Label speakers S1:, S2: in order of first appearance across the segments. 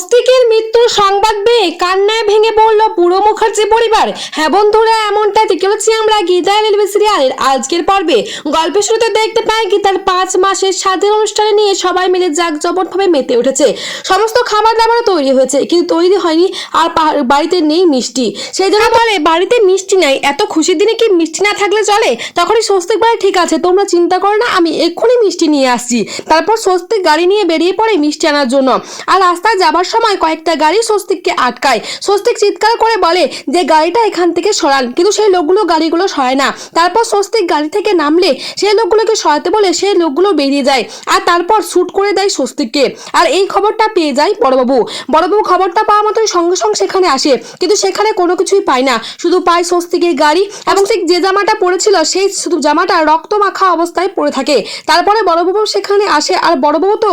S1: স্বস্তিকের মৃত্যুর সংবাদ পেয়ে কান্নায় ভেঙে পড়ল পুরো মুখার্জি পরিবার। হ্যাঁ বন্ধুরা এমনটা দেখে হচ্ছে আমরা গীতা রেলওয়ে সিরিয়ালের আজকের পর্বে। গল্পের শুরুতে দেখতে পাই গীতার পাঁচ মাসের স্বাধীন অনুষ্ঠানে নিয়ে সবাই মিলে জাঁকজমটভাবে মেতে উঠেছে। সমস্ত খাবার দাবারও তৈরি হয়েছে, কিন্তু তৈরি হয়নি আর বাড়িতে নেই মিষ্টি। সেই জন্য বলে, বাড়িতে মিষ্টি নাই, এত খুশির দিনে কি মিষ্টি না থাকলে চলে? তখনই স্বস্তিক বলে, ঠিক আছে, তোমরা চিন্তা করো না, আমি এক্ষুনি মিষ্টি নিয়ে আসছি। তারপর স্বস্তিক গাড়ি নিয়ে বেরিয়ে পড়ে মিষ্টি আনার জন্য। আর রাস্তায় যাবার সময় কয়েকটা গাড়ি স্বস্তিককে আটকায়। স্বস্তিক চিৎকার করে বলে যে গাড়িটা এখান থেকে সরান, কিন্তু সেই লোকগুলো গাড়িগুলো সরায় না। তারপর স্বস্তিক গাড়ি থেকে নামলে সেই লোকগুলোকে সরাতে বলে সেই লোকগুলো বেরিয়ে যায় আর তারপর শ্যুট করে দেয় স্বস্তিককে। আর এই খবরটা পেয়ে যায় বড়বাবু। বড়বাবু খবরটা পাওয়া মাত্রই সঙ্গে সঙ্গে সেখানে আসে, কিন্তু সেখানে কোনো কিছুই পায় না। শুধু পায় স্বস্তিকের গাড়ি এবং ঠিক যে জামাটা পরেছিল সেই শুধু জামাটা রক্ত মাখা অবস্থায় পড়ে থাকে। তারপরে বড়বাবু সেখানে আসে আর বড়বাবু তো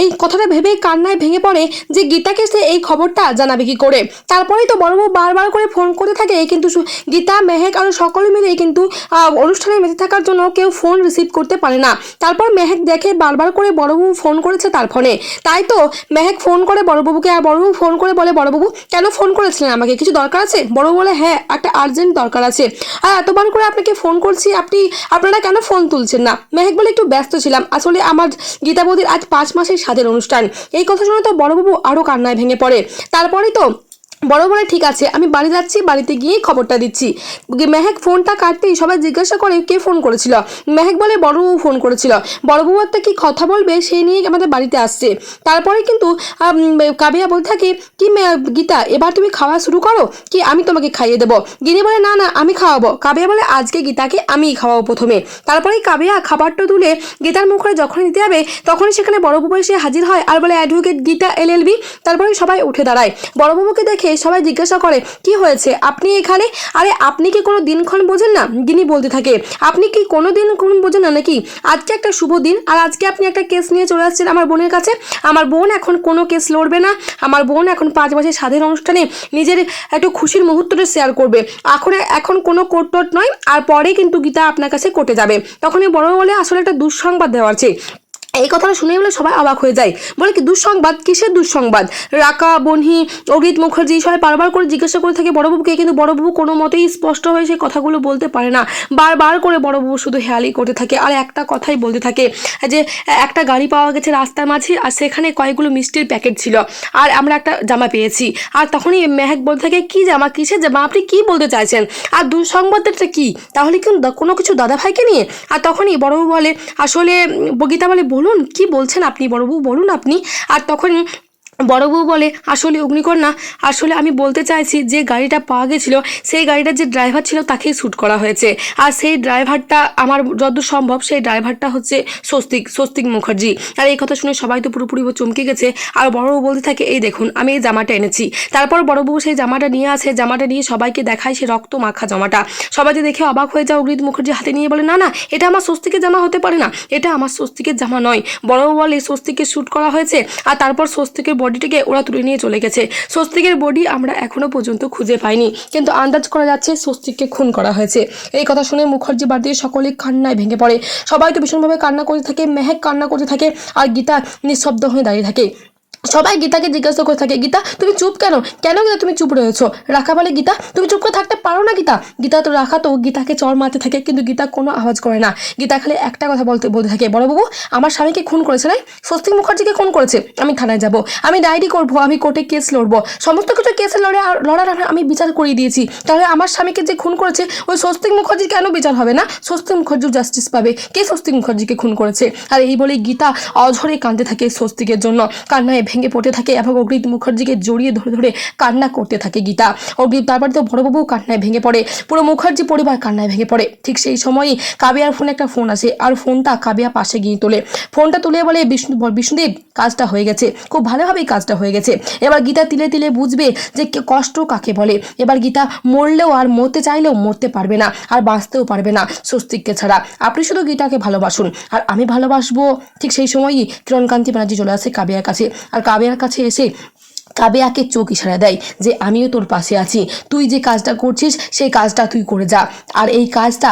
S1: এই কথাটা ভেবেই কান্নায় ভেঙে পড়ে যে গীতাকে সে এই খবরটা জানাবে কি করে? তারপরেই তো বড়বাবু বারবার করে ফোন করতে থাকে। কিন্তু গীতা, মেহেক আর সকলে মিলে কিন্তু অনুষ্ঠানে মেতে থাকার জন্য কেউ ফোন রিসিভ করতে পারে না। তারপর মেহেক দেখে বারবার করে বড়বাবু ফোন করেছে তার ফোনে তাই তো মেহেক ফোন করে বড়বাবুকে আর বড়বাবু ফোন করে বলে, বড়বাবু, কেন ফোন করেছিলেন আমাকে? কিছু দরকার আছে? বড়বাবু বলে হ্যাঁ একটা আর্জেন্ট দরকার আছে। আর এতবার করে আপনাকে ফোন করছি, আপনি, আপনারা কেন ফোন তুলছেন না? মেহেক বলে, একটু ব্যস্ত ছিলাম। আসলে আমার গীতা বৌদির আজ পাঁচ মাসের স্বাদের অনুষ্ঠান। এই কথা শুনে তো বড়বাবু আরও কান্নায় ভেঙে পড়ে। তারপরে তো বড় বলে ঠিক আছে, আমি বাড়ি যাচ্ছি, বাড়িতে গিয়েই খবরটা দিচ্ছি। মেহেক ফোনটা কাটতেই সবাই জিজ্ঞাসা করে কে ফোন করেছিল। মেহেক বলে, বড়বাবু ফোন করেছিল। বড়বাবু একটা কি কথা বলবে সেই নিয়ে আমাদের বাড়িতে আসছে। তারপরে কিন্তু কাবিয়া বলতে থাকে, কি গীতা, এবার তুমি খাওয়া শুরু করো, কি আমি তোমাকে খাইয়ে দেবো? গিনি বলে, না না, আমি খাওয়াবো। কাবিয়া বলে, আজকে গীতাকে আমিই খাওয়াবো প্রথমে। তারপরেই কাবিয়া খাবারটা তুলে গীতার মুখে যখনই দিতে যাবে, তখনই সেখানে বড়বাবু এসে হাজির হয় আর বলে অ্যাডভোকেট গীতা এলএলবি তারপরে সবাই উঠে দাঁড়ায়। বড়বাবুকে দেখে সবাই জিজ্ঞাসা করে, কি হয়েছে? আপনি এখানে? আরে, আপনি কি কোনো দিনক্ষণ বোঝেন না? গিনি বলতে থাকে, আপনি কি কোনো দিন কোন বোঝেন না নাকি? আজকে একটা শুভ দিন আর আজকে আপনি একটা কেস নিয়ে চলে আসছেন আমার বোনের কাছে। আমার বোন এখন কোনো কেস লড়বে না। আমার বোন এখন পাঁচ মাসের স্বাধীন অনুষ্ঠানে নিজের একটু খুশির মুহূর্তটা শেয়ার করবে। এখন এখন কোনো কোর্ট টোট নয় আর পরে কিন্তু গীতা আপনার কাছে কোর্টে যাবে। তখনই বড় বলে, আসলে একটা দুঃসংবাদ দেওয়া আছে। এই কথাটা শুনে বলে সবাই অবাক হয়ে যায়। বলে কি, দুঃসংবাদ? কিসের দুঃসংবাদ? রাকা, বনহি অগ্রিত মুখার্জি সবাই বারবার করে জিজ্ঞাসা করে থাকে বড়বাবুকে কিন্তু বড়বাবু কোনো মতেই স্পষ্ট হয়ে সেই কথাগুলো বলতে পারে না। বারবার করে বড়বাবু শুধু হেয়ালি করতে থাকে আর একটা কথাই বলতে থাকে যে, একটা গাড়ি পাওয়া গেছে রাস্তার মাঝে আর সেখানে কয়েকগুলো মিষ্টির প্যাকেট ছিল আর আমরা একটা জামা পেয়েছি। আর তখনই মেহেক বলতে থাকে, কি জামা? কিসের জামা? আপনি কি বলতে চাইছেন? আর দুঃসংবাদটা কি? তাহলে কি কোনো কিছু দাদা ভাইকে নিয়ে? আর তখনই বড়বাবু বলে, আসলে বগিতা বলে বলুন কি বলছেন আপনি বড়বাবু? বলুন আপনি। আর তখন বড়বাবু বলে, আসলে অগ্নিকন্যা আসলে আমি বলতে চাইছি যে গাড়িটা পাওয়া গেছিল, সেই গাড়িটার যে ড্রাইভার ছিল তাকেই শ্যুট করা হয়েছে। আর সেই ড্রাইভারটা আমার যতদূর সম্ভব, সেই ড্রাইভারটা হচ্ছে স্বস্তিক স্বস্তিক মুখার্জি। আর এই কথা শুনে সবাই তো পুরোপুরি চমকে গেছে। আর বড়বাবু বলতে থাকে, এই দেখুন, আমি এই জামাটা এনেছি। তারপর বড়বাবু সেই জামাটা নিয়ে আসে, জামাটা নিয়ে সবাইকে দেখায় সে রক্ত মাখা জামাটা। সবাই যে দেখে অবাক হয়ে যায় অগ্রিত মুখার্জি হাতে নিয়ে বলে, না না, এটা আমার স্বস্তিকের জামা হতে পারে না, এটা আমার স্বস্তিকের জামা নয়। বড়বাবু বলে স্বস্তিকে শ্যুট করা হয়েছে? আর তারপর স্বস্তিকের বডিটাকে ওরা তুলে নিয়ে চলে গেছে। স্বস্তিকের বডি আমরা এখনও পর্যন্ত খুঁজে পাইনি। কিন্তু আন্দাজ করা যাচ্ছে স্বস্তিককে খুন করা হয়েছে। এই কথা শুনে মুখার্জি বাদ দিয়ে সকলেই কান্নায় ভেঙে পড়ে। সবাই তো ভীষণভাবে কান্না করতে থাকে, মেহেক কান্না করতে থাকে, আর গীতা নিঃশব্দ হয়ে দাঁড়িয়ে থাকে। সবাই গীতাকে জিজ্ঞাসা করে থাকে, গীতা, তুমি চুপ কেন? কেন গীতা, তুমি চুপ রয়েছো? রাখা বলে গীতা? তুমি চুপ করে থাকতে পারো না গীতা? গীতা তো রাখা তো, গীতাকে চর মারতে থাকে, কিন্তু গীতা কোনো আওয়াজ করে না। গীতা খালি একটা কথা বলতে বলতে থাকে বড়বাবু আমার স্বামীকে খুন করেছে নাই স্বস্তিক মুখার্জিকে খুন করেছে। আমি থানায় যাব, আমি ডায়েরি করব, আমি কোর্টে কেস লড়বো। সমস্ত কিছু কেসে লড়ে লড়ার আমি- বিচার করিয়ে দিয়েছি। তাহলে আমার স্বামীকে যে খুন করেছে, ওই স্বস্তিক মুখার্জি কেন বিচার হবে না? স্বস্তিক মুখার্জি জাস্টিস পাবে। কে স্বস্তিক মুখার্জিকে খুন করেছে? আর এই বলে গীতা অঝরে কাঁদতে থাকে স্বস্তিকের জন্য। কান্নায় ভেঙে পড়তে থাকে এবং অগ্রিত মুখার্জিকে জড়িয়ে ধরে ধরে কান্না করতে থাকে গীতা। অগ্রিত তারপরে তো বড়বাবু কান্নায় ভেঙে পড়ে। পুরো মুখার্জি পরিবার কান্নায় ভেঙে পড়ে। ঠিক সেই সময়ই কাবিয়ার ফোনে একটা ফোন আসে আর ফোনটা কাবিয়া পাশে গিয়ে তোলে। ফোনটা তুলে বলে, বিষ্ণু বিষ্ণুদেব, কাজটা হয়ে গেছে। খুব ভালোভাবেই কাজটা হয়ে গেছে। এবার গীতা তিলে তিলে বুঝবে যে কষ্ট কাকে বলে। এবার গীতা মরলেও আর মরতে চাইলেও মরতে পারবে না আর বাঁচতেও পারবে না স্বস্তিককে ছাড়া। আপনি শুধু গীতাকে ভালোবাসুন। আর আমি ভালোবাসবো। ঠিক সেই সময়ই কিরণকান্তি ব্যানার্জি চলে আসে কাবিয়ার কাছে। আর কাবিয়ার কাছে এসে কাবেয়াকে চোখ ইশারা দেয় যে, আমিও তোর পাশে আছি। তুই যে কাজটা করছিস, সেই কাজটা তুই করে যা। আর এই কাজটা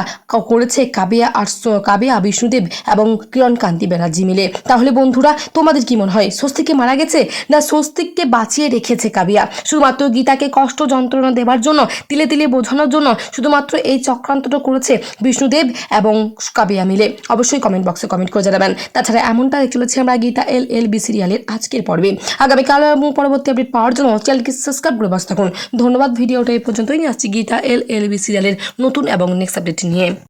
S1: করেছে কাবেয়া আর কাবেয়া, বিষ্ণুদেব এবং কিরণ কান্তি ব্যানার্জি মিলে। তাহলে বন্ধুরা, তোমাদের কি মনে হয়, স্বস্তিককে মারা গেছে না স্বস্তিককে বাঁচিয়ে রেখেছে কাবিয়া? শুধুমাত্র গীতাকে কষ্ট যন্ত্রণা দেওয়ার জন্য, তিলে তিলে বোঝানোর জন্য শুধুমাত্র এই চক্রান্তটা করেছে বিষ্ণুদেব এবং কাবিয়া মিলে। অবশ্যই কমেন্ট বক্সে কমেন্ট করে জানাবেন। তাছাড়া এমনটা দেখতে চলেছি আমরা গীতা এল এল বি সিরিয়ালের আজকের পর্বে। আগামীকাল এবং পরবর্তী পাওয়ার জন্য চ্যানেলকে সাবস্ক্রাইব করে বাস থাকুন। ধন্যবাদ, ভিডিওটা এই পর্যন্তই। নিয়ে আসছি গীতা, এল এল বি সিরিয়ালের নতুন এবং নেক্সট আপডেট নিয়ে।